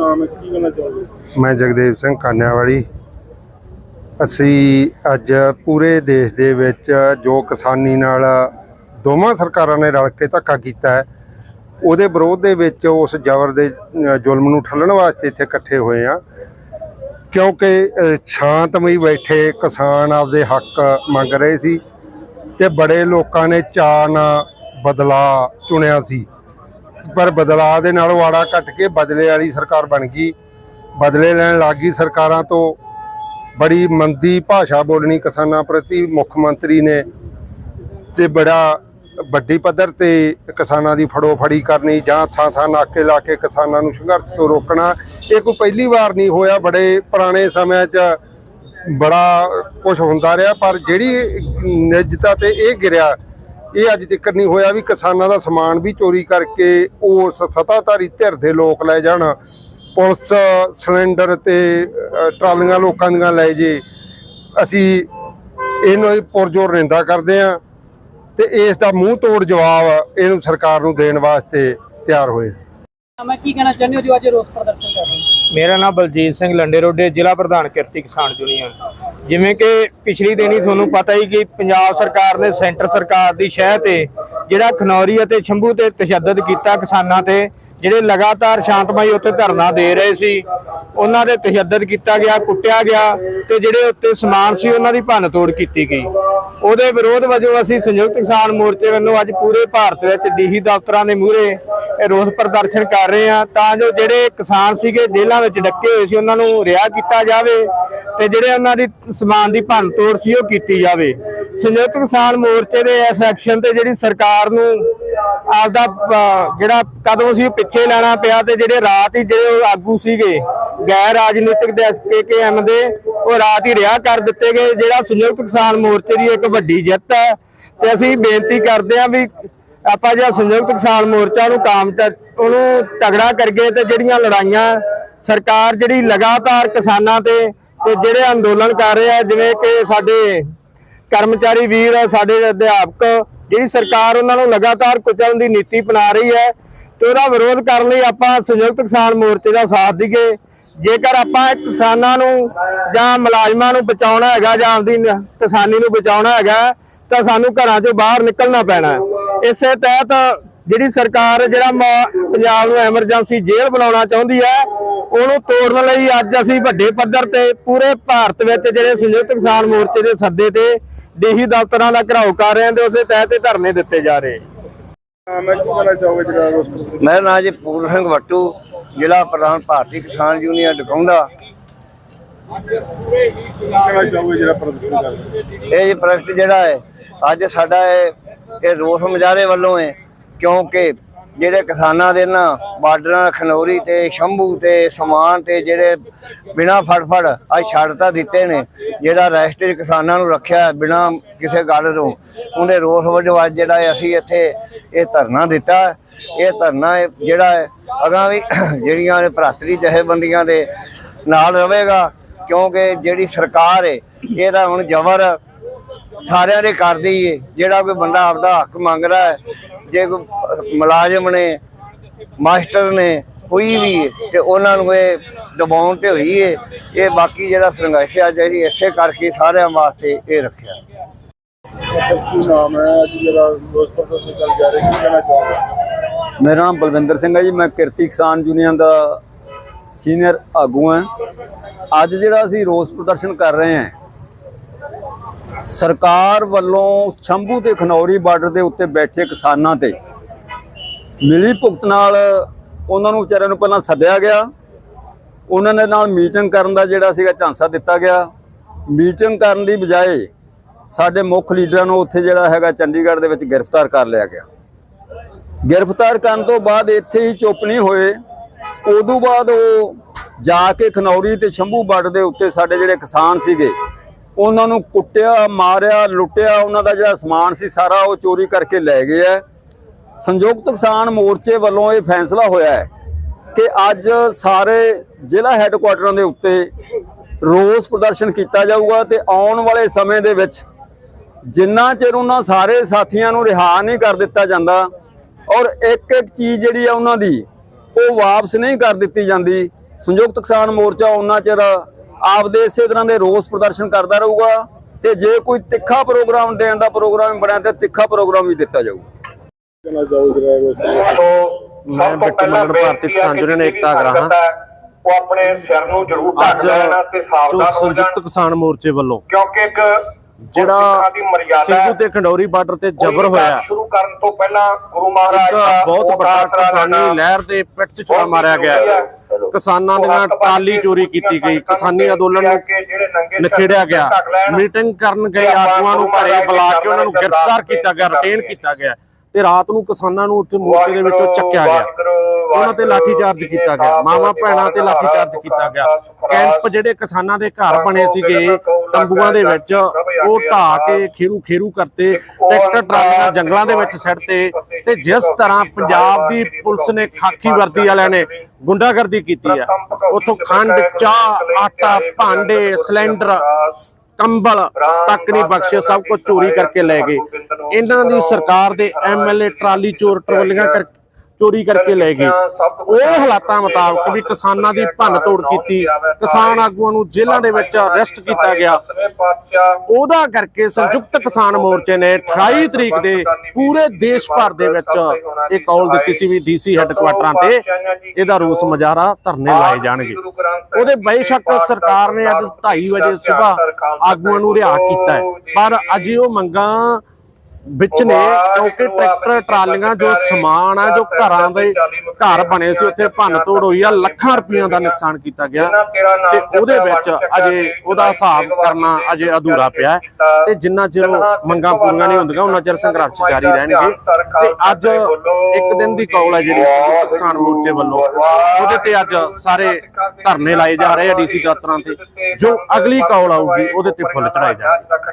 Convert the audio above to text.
ਨਾਮ ਹੈ? ਕੀ ਕਹਿਣਾ ਚਾਹੋਗੇ? ਮੈਂ ਜਗਦੇਵ ਸਿੰਘ ਕਾਨਿਆਵਾਲੀ। ਅਸੀਂ ਅੱਜ ਪੂਰੇ ਦੇਸ਼ ਦੇ ਵਿੱਚ ਜੋ ਕਿਸਾਨੀ ਨਾਲ ਦੋਵਾਂ ਸਰਕਾਰਾਂ ਨੇ ਰਲ ਕੇ ਧੱਕਾ ਕੀਤਾ ਹੈ, ਉਹਦੇ ਵਿਰੋਧ ਦੇ ਵਿੱਚ ਉਸ ਜ਼ਬਰ ਦੇ ਜ਼ੁਲਮ ਨੂੰ ਠੱਲਣ ਵਾਸਤੇ ਇੱਥੇ ਇਕੱਠੇ ਹੋਏ ਆ ਕਿਉਂਕਿ ਸ਼ਾਂਤਮਈ ਬੈਠੇ ਕਿਸਾਨ ਆਪਦੇ ਹੱਕ ਮੰਗ ਰਹੇ ਸੀ ਤੇ ਬੜੇ ਲੋਕਾਂ ਨੇ ਚਾਅ ਨਾਲ ਬਦਲਾ ਚੁਣਿਆ ਸੀ। ਪਰ ਬਦਲਾਅ ਦੇ ਨਾਲ ਵਾੜਾ ਕੱਟ ਕੇ ਬਦਲੇ ਵਾਲੀ ਸਰਕਾਰ ਬਣ ਗਈ। ਬਦਲੇ ਲੈਣ ਲੱਗੀ ਸਰਕਾਰਾਂ ਤੋਂ। ਬੜੀ ਮੰਦੀ ਭਾਸ਼ਾ ਬੋਲਣੀ ਕਿਸਾਨਾਂ ਪ੍ਰਤੀ ਮੁੱਖ ਮੰਤਰੀ ਨੇ ਤੇ ਬੜਾ ਵੱਡੀ ਪੱਧਰ ਤੇ ਕਿਸਾਨਾਂ ਦੀ ਫੜੋ ਫੜੀ ਕਰਨੀ ਜਾਂ ਥਾਂ ਥਾਂ ਨਾਕੇ ਲਾ ਕੇ ਕਿਸਾਨਾਂ ਨੂੰ ਸੰਘਰਸ਼ ਤੋਂ ਰੋਕਣਾ, ਇਹ ਕੋਈ ਪਹਿਲੀ ਵਾਰ ਨਹੀਂ ਹੋਇਆ। ਬੜੇ ਪੁਰਾਣੇ ਸਮਿਆਂ 'ਚ ਬੜਾ ਕੁਝ ਹੁੰਦਾ ਰਿਹਾ, ਪਰ ਜਿਹੜੀ ਨਿੱਜਤਾ ਤੇ ਇਹ ਗਿਰਿਆ ਇਹ ਅੱਜ ਤੱਕ ਨਹੀਂ ਹੋਇਆ ਵੀ ਕਿਸਾਨਾਂ ਦਾ ਸਮਾਨ ਵੀ ਚੋਰੀ ਕਰਕੇ ਉਸ ਸਤਾਧਾਰੀ ਧਿਰ ਦੇ ਲੋਕ ਲੈ ਜਾਣ। ਪੁਲਿਸ ਸਿਲੰਡਰ ਤੇ ਟਰਾਲੀਆਂ ਲੋਕਾਂ ਦੀਆਂ ਲੈ ਜੇ। ਅਸੀਂ ਇਹਨੂੰ ਹੀ ਪੁਰਜੋਰ ਨਿੰਦਾ ਕਰਦੇ ਆ ਤੇ ਇਸ ਦਾ ਮੂੰਹ ਤੋੜ ਜਵਾਬ ਇਹਨੂੰ ਸਰਕਾਰ ਨੂੰ ਦੇਣ ਵਾਸਤੇ ਤਿਆਰ ਹੋਏ। ਮੈਂ ਕੀ ਕਹਿਣਾ ਚਾਹੁੰਦੇ ਹੋ ਜੋ? ਅੱਜ ਰੋਸ ਪ੍ਰਦਰਸ਼ਨ ਮੇਰਾ ਨਾਮ ਬਲਜੀਤ ਸਿੰਘ ਲੰਡੇ ਰੋਡੇ, ਜ਼ਿਲ੍ਹਾ ਪ੍ਰਧਾਨ ਕਿਰਤੀ ਕਿਸਾਨ ਯੂਨੀਅਨ। ਜਿਵੇਂ ਕਿ ਪਿਛਲੀ ਦਿਨੀ ਤੁਹਾਨੂੰ ਪਤਾ ਹੀ ਕਿ ਪੰਜਾਬ ਸਰਕਾਰ ਨੇ ਸੈਂਟਰ ਸਰਕਾਰ ਦੀ ਸ਼ਹਿ ਤੇ ਜਿਹੜਾ ਖਨੌਰੀ ਅਤੇ ਸ਼ੰਭੂ ਤੇ ਤਸ਼ੱਦਦ ਕੀਤਾ ਕਿਸਾਨਾਂ ਤੇ, ਜਿਹੜੇ ਲਗਾਤਾਰ ਸ਼ਾਂਤਮਈ ਉੱਥੇ ਧਰਨਾ ਦੇ ਰਹੇ ਸੀ, ਉਹਨਾਂ ਦੇ ਤਸ਼ੱਦਦ ਕੀਤਾ ਗਿਆ, ਕੁੱਟਿਆ ਗਿਆ ਤੇ ਜਿਹੜੇ ਉੱਤੇ ਸਮਾਨ ਸੀ ਉਹਨਾਂ ਦੀ ਭੰਨ ਤੋੜ ਕੀਤੀ ਗਈ। ਉਹਦੇ ਵਿਰੋਧ ਵਜੋਂ ਅਸੀਂ ਸੰਯੁਕਤ ਕਿਸਾਨ ਮੋਰਚੇ ਵੱਲੋਂ ਅੱਜ ਪੂਰੇ ਭਾਰਤ ਵਿੱਚ ਡੀਹੀ ਦਫ਼ਤਰਾਂ ਦੇ ਮੂਹਰੇ ਰੋਸ ਪ੍ਰਦਰਸ਼ਨ ਕਰ ਰਹੇ ਆ ਤਾਂ ਜੋ ਜਿਹੜੇ ਕਿਸਾਨ ਸੀਗੇ, ਜੇਲ੍ਹਾਂ ਵਿੱਚ ਡੱਕੇ ਹੋਏ ਸੀ, ਉਹਨਾਂ ਨੂੰ ਰਿਹਾ ਕੀਤਾ ਜਾਵੇ ਤੇ ਜਿਹੜੇ ਉਹਨਾਂ ਦੀ ਸਮਾਨ ਦੀ ਭੰਨ ਤੋੜ ਸੀ, ਉਹ ਕੀਤੀ ਜਾਵੇ। ਸੰਯੁਕਤ ਕਿਸਾਨ ਮੋਰਚੇ ਦੇ ਇਸ ਐਕਸ਼ਨ ਤੇ ਜਿਹੜੀ ਸਰਕਾਰ ਨੂੰ ਆਪਦਾ ਜਿਹੜਾ ਕਦਮ ਸੀ, ਉਹ ਪਿੱਛੇ ਲੈਣਾ ਪਿਆ ਤੇ ਜਿਹੜੇ ਰਾਤ ਹੀ ਜਿਹੜੇ ਉਹ ਆਗੂ ਸੀਗੇ, ਗੈਰ ਰਾਜਨੀਤਿਕ ਦੇ ਐਸਕੇਕੇਐਮ ਦੇ, ਉਹ ਰਾਤ ਹੀ ਰਿਹਾ ਕਰ ਦਿੱਤੇ ਗਏ। ਜਿਹੜਾ ਸੰਯੁਕਤ ਕਿਸਾਨ ਮੋਰਚੇ ਦੀ ਇੱਕ ਵੱਡੀ ਜਿੱਤ ਹੈ ਤੇ ਅਸੀਂ ਬੇਨਤੀ ਕਰਦੇ ਹਾਂ ਵੀ ਆਪਾਂ ਜਿਹੜਾ ਸੰਯੁਕਤ ਕਿਸਾਨ ਮੋਰਚਾ ਨੂੰ ਕਾਮ ਉਹਨੂੰ ਤਗੜਾ ਕਰਕੇ ਤੇ ਜਿਹੜੀਆਂ ਲੜਾਈਆਂ ਸਰਕਾਰ ਜਿਹੜੀ ਲਗਾਤਾਰ ਕਿਸਾਨਾਂ ਤੇ ਤੇ ਜਿਹੜੇ ਅੰਦੋਲਨ ਕਰ ਰਹੇ ਆ ਜਿਵੇਂ ਕਿ ਸਾਡੇ ਕਰਮਚਾਰੀ ਵੀਰ ਸਾਡੇ ਅਧਿਆਪਕ, ਜਿਹੜੀ ਸਰਕਾਰ ਉਹਨਾਂ ਨੂੰ ਲਗਾਤਾਰ ਕੁਚਲਣ ਦੀ ਨੀਤੀ ਅਪਣਾ ਰਹੀ ਹੈ, ਤੇ ਉਹਦਾ ਵਿਰੋਧ ਕਰਨ ਲਈ ਆਪਾਂ ਸੰਯੁਕਤ ਕਿਸਾਨ ਮੋਰਚੇ ਦਾ ਸਾਥ ਦਈਏ ਜੇਕਰ ਆਪਾਂ ਕਿਸਾਨਾਂ ਨੂੰ ਜਾਂ ਮੁਲਾਜ਼ਮਾਂ ਨੂੰ ਬਚਾਉਣਾ ਹੈਗਾ ਜਾਂ ਆਪਦੀ ਕਿਸਾਨੀ ਨੂੰ ਬਚਾਉਣਾ ਹੈਗਾ, ਤਾਂ ਸਾਨੂੰ ਘਰਾਂ 'ਚੋਂ ਬਾਹਰ ਨਿਕਲਣਾ ਪੈਣਾ ਹੈ। ਇਸੇ ਤਹਿਤ ਜਿਹੜੀ ਸਰਕਾਰ ਜਿਹੜਾ ਮ- ਪੰਜਾਬ ਨੂੰ ਐਮਰਜੈਂਸੀ ਜੇਲ੍ਹ ਬਣਾਉਣਾ ਚਾਹੁੰਦੀ ਹੈ ਉਹਨੂੰ ਤੋੜਨ ਲਈ ਅੱਜ ਅਸੀਂ ਵੱਡੇ ਪੱਧਰ ਤੇ ਪੂਰੇ ਭਾਰਤ ਵਿੱਚ ਜਿਹੜੇ ਸੰਯੁਕਤ ਕਿਸਾਨ ਮੋਰਚੇ ਦੇ ਸੱਦੇ ਤੇ ਡੀਹੀ ਦਫ਼ਤਰਾਂ ਦਾ ਘਰਾਓ ਕਰ ਰਹੇ ਹਾਂ ਤੇ ਉਸੇ ਤਹਿਤ ਤੇ ਧਰਨੇ ਦਿੱਤੇ ਜਾ ਰਹੇ। ਮੇਰਾ ਨਾਮ ਜੀ ਪੂਰਨ ਸਿੰਘ ਵੱਟੂ ਜ਼ਿਲ੍ਹਾ ਪ੍ਰਧਾਨ ਭਾਰਤੀ ਕਿਸਾਨ ਯੂਨੀਅਨ ਡਕਾਉਂਦਾ? ਇਹ ਜੀ ਪ੍ਰੋਜੈਕਟ ਜਿਹੜਾ ਹੈ ਅੱਜ ਸਾਡਾ ਇਹ ਇਹ ਰੋਸ ਮੁਜ਼ਾਹਰੇ ਵੱਲੋਂ ਹੈ ਕਿਉਂਕਿ ਜਿਹੜੇ ਕਿਸਾਨਾਂ ਦੇ ਨਾ ਬਾਰਡਰਾਂ, ਖਨੌਰੀ ਤੇ ਸ਼ੰਭੂ ਤੇ ਸਮਾਨ ਤੇ ਜਿਹੜੇ ਬਿਨਾ ਫੜਫੜ ਅੱਜ ਛੱਡ ਤਾਂ ਦਿੱਤੇ ਨੇ, ਜਿਹੜਾ ਰਜਿਸਟਰੀ ਕਿਸਾਨਾਂ ਨੂੰ ਰੱਖਿਆ ਬਿਨਾ ਕਿਸੇ ਗੱਲ ਤੋਂ ਉਹਦੇ ਰੋਸ ਵਜੋਂ ਅੱਜ ਜਿਹੜਾ ਹੈ ਅਸੀਂ ਇੱਥੇ ਇਹ ਧਰਨਾ ਦਿੱਤਾ। ਇਹ ਧਰਨਾ ਜਿਹੜਾ ਹੈ ਵੀ ਜਿਹੜੀਆਂ ਨੇ ਭਰਾਤਰੀ ਜਥੇਬੰਦੀਆਂ ਦੇ ਨਾਲ ਰਹੇਗਾ, ਕਿਉਂਕਿ ਜਿਹੜੀ ਸਰਕਾਰ ਹੈ ਇਹਦਾ ਹੁਣ ਜ਼ਬਰ ਸਾਰਿਆਂ ਦੇ ਕਰਦੀ ਏ। ਜਿਹੜਾ ਕੋਈ ਬੰਦਾ ਆਪਦਾ ਹੱਕ ਮੰਗਦਾ ਹੈ ਜੇ ਕੋਈ ਮੁਲਾਜ਼ਮ ਨੇ ਮਾਸਟਰ ਨੇ ਕੋਈ ਵੀ ਏ, ਤੇ ਉਹਨਾਂ ਨੂੰ ਇਹ ਦਬਾਉਣ ਤੇ ਹੋਈ ਏ। ਇਹ ਬਾਕੀ ਜਿਹੜਾ ਸੰਘਰਸ਼ ਆ ਜਿਹੜੀ ਇਸੇ ਕਰਕੇ ਸਾਰਿਆਂ ਵਾਸਤੇ ਇਹ ਰੱਖਿਆ। ਕੀ ਨਾਮ ਹੈ ਅੱਜ ਜਿਹੜਾ ਰੋਸ ਪ੍ਰਦਰਸ਼ਨ ਕਰ ਜਾ ਰਹੇ ਕੀ ਕਹਿਣਾ ਚਾਹੋਗੇ ਮੇਰਾ ਨਾਮ ਬਲਵਿੰਦਰ ਸਿੰਘ ਹੈ ਜੀ। ਮੈਂ ਕਿਰਤੀ ਕਿਸਾਨ ਯੂਨੀਅਨ ਦਾ ਸੀਨੀਅਰ ਆਗੂ ਹਾਂ। ਅੱਜ ਜਿਹੜਾ ਅਸੀਂ ਰੋਸ ਪ੍ਰਦਰਸ਼ਨ ਕਰ ਰਹੇ ਹਾਂ ਸਰਕਾਰ ਵੱਲੋਂ ਸ਼ੰਭੂ ਤੇ ਖਨੌਰੀ ਬਾਰਡਰ ਦੇ ਉੱਤੇ ਬੈਠੇ ਕਿਸਾਨਾਂ ਤੇ ਮਿਲੀ ਭੁਗਤ ਨਾਲ ਉਹਨਾਂ ਨੂੰ ਵਿਚਾਰਿਆਂ ਨੂੰ ਪਹਿਲਾਂ ਸੱਦਿਆ ਗਿਆ। ਉਹਨਾਂ ਦੇ ਨਾਲ ਮੀਟਿੰਗ ਕਰਨ ਦਾ ਜਿਹੜਾ ਸੀਗਾ ਝਾਂਸਾ ਦਿੱਤਾ ਗਿਆ। ਮੀਟਿੰਗ ਕਰਨ ਦੀ ਬਜਾਏ ਸਾਡੇ ਮੁੱਖ ਲੀਡਰਾਂ ਨੂੰ ਉੱਥੇ ਜਿਹੜਾ ਹੈਗਾ ਚੰਡੀਗੜ੍ਹ ਦੇ ਵਿੱਚ ਗ੍ਰਿਫਤਾਰ ਕਰ ਲਿਆ ਗਿਆ। ਗ੍ਰਿਫਤਾਰ ਕਰਨ ਤੋਂ ਬਾਅਦ ਇੱਥੇ ਹੀ ਚੁੱਪ ਨਹੀਂ ਹੋਏ। ਉਦੋਂ ਬਾਅਦ ਉਹ ਜਾ ਕੇ ਖਨੌਰੀ ਤੇ ਸ਼ੰਭੂ ਬਾਰਡਰ ਦੇ ਉੱਤੇ ਸਾਡੇ ਜਿਹੜੇ ਕਿਸਾਨ ਸੀਗੇ ਉਹਨਾਂ ਨੂੰ ਕੁੱਟਿਆ, ਮਾਰਿਆ, ਲੁੱਟਿਆ, ਉਹਨਾਂ ਦਾ ਜਿਹੜਾ ਸਮਾਨ ਸੀ ਸਾਰਾ ਉਹ ਚੋਰੀ ਕਰਕੇ ਲੈ ਗਏ ਹੈ। ਸੰਯੁਕਤ ਕਿਸਾਨ ਮੋਰਚੇ ਵੱਲੋਂ ਇਹ ਫੈਸਲਾ ਹੋਇਆ ਹੈ ਕਿ ਅੱਜ ਸਾਰੇ ਜ਼ਿਲ੍ਹਾ ਹੈੱਡਕੁਆਟਰਾਂ ਦੇ ਉੱਤੇ ਰੋਸ ਪ੍ਰਦਰਸ਼ਨ ਕੀਤਾ ਜਾਊਗਾ ਤੇ ਆਉਣ ਵਾਲੇ ਸਮੇਂ ਦੇ ਵਿੱਚ ਜਿੰਨਾ ਚਿਰ ਉਹਨਾਂ ਸਾਰੇ ਸਾਥੀਆਂ ਨੂੰ ਰਿਹਾ ਨਹੀਂ ਕਰ ਦਿੱਤਾ ਜਾਂਦਾ ਔਰ ਇੱਕ ਇੱਕ ਚੀਜ਼ ਜਿਹੜੀ ਆ ਉਹਨਾਂ ਦੀ, ਉਹ ਵਾਪਸ ਨਹੀਂ ਕਰ ਦਿੱਤੀ ਜਾਂਦੀ, ਸੰਯੁਕਤ ਕਿਸਾਨ ਮੋਰਚਾ ਉਹਨਾਂ ਚਿਰ ਆਪਦੇ ਇਸੇ ਤਰ੍ਹਾਂ ਦੇ ਰੋਸ ਪ੍ਰਦਰਸ਼ਨ ਕਰਦਾ ਰਹੂਗਾ ਤੇ ਜੇ ਕੋਈ ਤਿੱਖਾ ਪ੍ਰੋਗਰਾਮ ਦੇਣ ਦਾ ਪ੍ਰੋਗਰਾਮ ਬਣਿਆ ਤੇ ਤਿੱਖਾ ਪ੍ਰੋਗਰਾਮ ਵੀ ਦਿੱਤਾ ਜਾਊਗਾ। ਮੈਂ ਬਿੱਟੂ ਮੰਗਣ ਭਾਰਤੀ ਕਿਸਾਨ ਯੂਨੀਅਨ ਏਕਤਾ ਅਗਰਾਹਾਂ ਉਹ ਆਪਣੇ ਸਿਰ ਨੂੰ ਜ਼ਰੂਰ ਢੱਕ ਲੈਣ ਤੇ ਸਾਵਧਾਨ ਹੋ ਸੰਯੁਕਤ ਜਾਣ ਕਿਸਾਨ ਮੋਰਚੇ ਵੱਲੋਂ ਕਿਉਂਕਿ ਇੱਕ ਜਿਹੜਾ ਸਿੰਘੂ ਤੇ ਖੰਡੌਰੀ ਬਾਰਡਰ ਤੇ ਜ਼ਬਰ ਹੋਇਆ ਕਰਨ ਤੋਂ ਪਹਿਲਾਂ ਗੁਰੂ ਮਹਾਰਾਜ ਦਾ ਬਹੁਤ ਵੱਡਾ ਕਿਸਾਨੀ ਲਹਿਰ ਦੇ ਪਿੱਠ 'ਚ ਛੁਰਾ ਮਾਰਿਆ ਗਿਆ। ਕਿਸਾਨਾਂ ਦੀਆਂ ਟਾਲੀ ਚੋਰੀ ਕੀਤੀ ਗਈ। ਕਿਸਾਨੀ ਅੰਦੋਲਨ ਨੂੰ ਨਖੇੜਿਆ ਗਿਆ। ਮੀਟਿੰਗ ਕਰਨ ਗਏ ਆਗੂਆਂ ਨੂੰ ਘਰੇ ਬੁਲਾ ਕੇ ਉਹਨਾਂ ਨੂੰ ਗ੍ਰਿਫਤਾਰ ਕੀਤਾ ਗਿਆ ਰਿਟੇਨ ਕੀਤਾ ਗਿਆ ਤੇ ਰਾਤ ਨੂੰ ਕਿਸਾਨਾਂ ਨੂੰ ਉੱਥੇ ਮੋਰਚੇ ਦੇ ਵਿੱਚੋਂ ਚੱਕਿਆ ਗਿਆ। ਉਹਨਾਂ ਤੇ ਲਾਠੀ ਚਾਰਜ ਕੀਤਾ ਗਿਆ। ਮਾਵਾ ਭੈਣਾਂ ਤੇ ਲਾਠੀ ਚਾਰਜ ਕੀਤਾ ਗਿਆ। ਕੈਂਪ ਜਿਹੜੇ ਕਿਸਾਨਾਂ ਦੇ ਘਰ ਬਣੇ ਸੀਗੇ ਤੰਬੂਆਂ ਦੇ ਵਿੱਚ ਉਹ ਢਾਹ ਕੇ ਖੇਰੂ ਖੇਰੂ ਕਰਤੇ ਟਰੈਕਟਰ ਟਰਾਲੀਆਂ ਜੰਗਲਾਂ ਦੇ ਵਿੱਚ ਸਿੱਟਤੇ ਤੇ ਜਿਸ ਤਰ੍ਹਾਂ ਪੰਜਾਬ ਦੀ ਪੁਲਿਸ ਨੇ ਖਾਕੀ ਵਰਦੀ ਵਾਲਿਆਂ ਨੇ ਗੁੰਡਾਗਰਦੀ ਕੀਤੀ ਹੈ। ਉੱਥੋਂ ਖੰਡ ਚਾਹ ਆਟਾ ਭਾਂਡੇ ਸਿਲੰਡਰ ਕੰਬਲ ਤੱਕ ਨਹੀਂ ਬਖਸ਼ੇ ਸਭ ਕੁਝ ਚੋਰੀ ਕਰਕੇ ਲੈ ਗਏ। ਇਹਨਾਂ ਦੀ ਸਰਕਾਰ ਦੇ ਐਮਐਲਏ ਟਰਾਲੀ ਚੋਰ ਟਰੋਲੀਆਂ ਕਰ ਚੋਰੀ ਕਰਕੇ ਲੈ ਗਏ। ਉਹ ਹਾਲਾਤਾਂ ਮੁਤਾਬਕ ਵੀ ਕਿਸਾਨਾਂ ਦੀ ਭੰਨ ਤੋੜ ਕੀਤੀ। ਕਿਸਾਨ ਆਗੂਆਂ ਨੂੰ ਜੇਲ੍ਹਾਂ ਦੇ ਵਿੱਚ ਅਰੈਸਟ ਕੀਤਾ ਗਿਆ। ਉਹਦਾ ਕਰਕੇ ਸੰਯੁਕਤ ਕਿਸਾਨ ਮੋਰਚੇ ਨੇ 28 ਤਰੀਕ ਦੇ ਪੂਰੇ ਦੇਸ਼ ਭਰ ਦੇ ਵਿੱਚ ਇਹ ਕਾਲ ਦਿੱਤੀ ਸੀ ਵੀ ਡੀਸੀ ਹੈੱਡਕੁਆਟਰਾਂ ਤੇ ਇਹਦਾ ਰੋਸ ਮੁਜ਼ਾਹਰਾ ਧਰਨੇ ਲਾਏ ਜਾਣਗੇ। ਉਹਦੇ ਬੇਸ਼ੱਕ ਸਰਕਾਰ ਨੇ ਅੱਜ 2:30 ਵਜੇ ਸਵੇਰ ਆਗੂਆਂ ਨੂੰ ਰਿਹਾ ਕੀਤਾ ਪਰ ਅਜੇ ਉਹ ਮੰਗਾਂ ਵਿੱਚ ਨੇ ਕਿਉਂਕਿ ਟਰੈਕਟਰ ਟਰਾਲੀਆਂ ਜੋ ਸਮਾਨ ਆ ਜੋ ਘਰਾਂ ਦੇ ਘਰ ਬਣੇ ਸੀ ਉੱਥੇ ਭੰਨ ਤੋੜ ਹੋਈ ਆ ਲੱਖਾਂ ਰੁਪਈਆਂ ਦਾ ਨੁਕਸਾਨ ਕੀਤਾ ਗਿਆ। ਤੇ ਉਹਦੇ ਵਿੱਚ ਅਜੇ ਉਹਦਾ ਹਿਸਾਬ ਕਰਨਾ ਅਜੇ ਅਧੂਰਾ ਪਿਆ ਤੇ ਜਿੰਨਾ ਚਿਰ ਮੰਗਾਂ ਪੂਰੀਆਂ ਨਹੀਂ ਹੁੰਦੀਆਂ ਉਹਨਾਂ ਚਿਰ ਸੰਘਰਸ਼ ਜਾਰੀ ਰਹਿਣਗੇ। ਤੇ ਅੱਜ ਇੱਕ ਦਿਨ ਦੀ ਕੌਲ ਹੈ ਜਿਹੜੀ ਕਿਸਾਨ ਮੋਰਚੇ ਵੱਲੋਂ। ਉਹਦੇ ਤੇ ਅੱਜ ਸਾਰੇ ਧਰਨੇ ਲਾਏ ਜਾ ਰਹੇ ਆ ਡੀਸੀ ਦਫ਼ਤਰਾਂ ਤੇ ਜੋ ਅਗਲੀ ਕੌਲ ਆਊਗੀ ਉਹਦੇ ਤੇ ਫੁੱਲ ਚੜਾਏ ਜਾਣਗੇ।